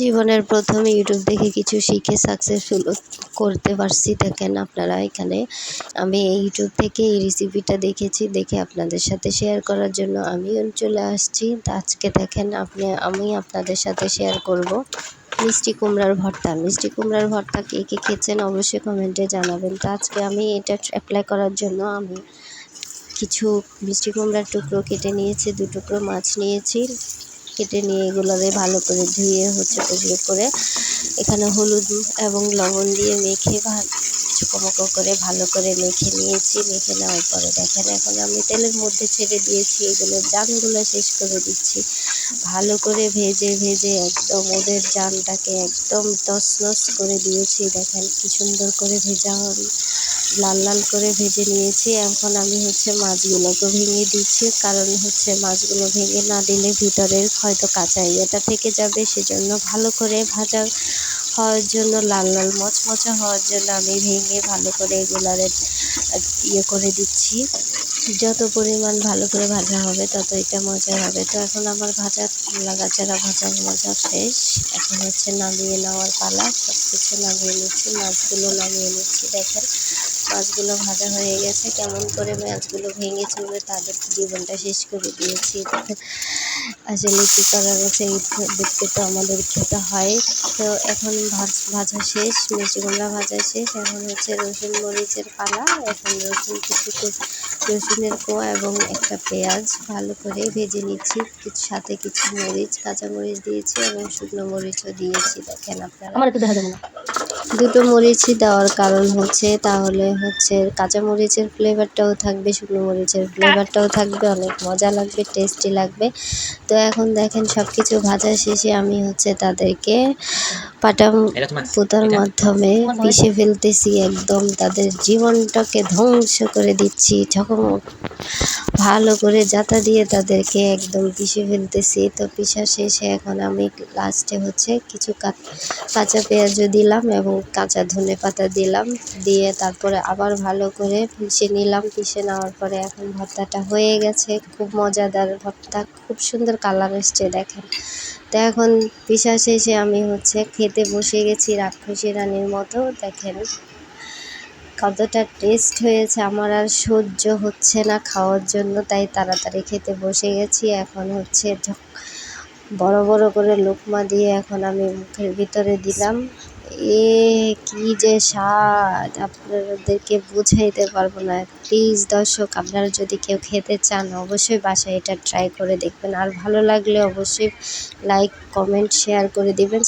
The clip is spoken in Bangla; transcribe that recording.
জীবনের প্রথম ইউটিউব দেখে কিছু শিখে সাকসেসফুল করতে পারছি দেখেন আপনারা এখানে। আমি ইউটিউব থেকে এই রেসিপিটা দেখেছি, দেখে আপনাদের সাথে শেয়ার করার জন্য আমিও চলে আসছি। আজকে দেখেন আপনি, আমি আপনাদের সাথে শেয়ার করব। মিষ্টি কুমড়ার ভর্তা। মিষ্টি কুমড়ার ভর্তা কে কে খেয়েছেন অবশ্যই কমেন্টে জানাবেন। তো আজকে আমি এটা অ্যাপ্লাই করার জন্য আমি কিছু মিষ্টি কুমড়ার টুকরো কেটে নিয়েছি, দু টুকরো মাছ নিয়েছি। কেটে নিয়ে এগুলোকে ভালো করে ধুয়ে হচ্ছে পরিষ্কার করে এখানে হলুদ এবং লবণ দিয়ে মেখে চুকোমুকো করে ভালো করে মেখে নিয়েছি। মেখে নেওয়ার পরে দেখেন এখন আমি তেলের মধ্যে ছেড়ে দিয়েছি, এগুলো জানগুলো শেষ করে দিচ্ছি। ভালো করে ভেজে ভেজে একদম ওদের জানটাকে একদম তছনছ করে দিয়েছি। দেখেন কি সুন্দর করে ভেজা লাল লাল করে ভেজে নিয়েছি। এখন আমি হচ্ছে মাছগুলোকে ভেঙে দিচ্ছি। কারণ হচ্ছে মাছগুলো ভেঙে না দিলে ভিতরের হয়তো কাঁচা ইয়েটা থেকে যাবে। সেজন্য ভালো করে ভাজা হওয়ার জন্য, লাল লাল মচমচে হওয়ার জন্য আমি ভেঙে ভালো করে এগুলার ইয়ে করে দিচ্ছি। যত পরিমাণ ভালো করে ভাজা হবে, তত এটা মজা হবে। তো এখন আমার ভাজা লাগাচারা ভাজা মজা শেষ। এখন হচ্ছে নামিয়ে নেওয়ার পালা। সব কিছু নামিয়ে নিচ্ছি, মাছগুলো নামিয়ে নিচ্ছি, দেখেন। মাছগুলো ভাজা হয়ে গেছে। কেমন করে মাছগুলো ভেঙে চলে তাদের জীবনটা শেষ করে দিয়েছি। আসলে কী করার আছে? দেখতে তো আমাদের খেতে হয়। তো এখন ভাজা শেষ, মিষ্টি কুমড়া ভাজা শেষ। এখন হচ্ছে রসুন, মরিচের পালা। এখন রসুন, কিছু রসুনের কোয়া এবং একটা পেঁয়াজ ভালো করে ভেজে নিচ্ছি। সাথে কিছু মরিচ কাঁচা মরিচ দিয়েছি এবং শুকনো মরিচও দিয়েছি। দেখেন আপনারা। আমার একটু দেখা যাবে না। দুটো মরিচই দেওয়ার কারণ হচ্ছে তাহলে হচ্ছে কাঁচা মরিচের ফ্লেভারটাও থাকবে শুকনো মরিচের ফ্লেভারটাও থাকবে অনেক মজা লাগবে টেস্টি লাগবে। তো এখন দেখেন সব কিছু ভাজা শেষে আমি হচ্ছে তাদেরকে পাটা পোতার মাধ্যমে পিষে ফেলতেছি একদম তাদের জীবনটাকে ধ্বংস করে দিচ্ছি ঝকমক। ভালো করে জাতা দিয়ে তাদেরকে একদম পিষে ফেলতেছি। তো পিষা শেষে এখন আমি লাস্টে হচ্ছে কিছু কাঁচা পেঁয়াজও দিলাম এবং কাঁচা ধনে পাতা দিলাম, দিয়ে তারপরে আবার ভালো করে পিষে নিলাম। পিষে নেওয়ার পরে এখন ভর্তাটা হয়ে গেছে। খুব মজাদার ভর্তা, খুব সুন্দর কালার এসছে, দেখেন। তো এখন পিসা শেষে আমি হচ্ছে খেতে বসে গেছি রাক্ষসী রানীর মতো, দেখেন। কতটা টেস্ট হয়েছে, আমার আর সহ্য হচ্ছে না খাওয়ার জন্য, তাই তাড়াতাড়ি খেতে বসে গেছি। এখন হচ্ছে বড় বড় করে লোকমা দিয়ে এখন আমি মুখের ভিতরে দিলাম। এ কি যে স্বাদ, আপনাদেরকে বুঝাইতে পারব না। প্লিজ দর্শক, আপনারা যদি কেউ খেতে চান, অবশ্যই বাসায় এটা ট্রাই করে দেখবেন। আর ভালো লাগলে অবশ্যই লাইক কমেন্ট শেয়ার করে দিবেন।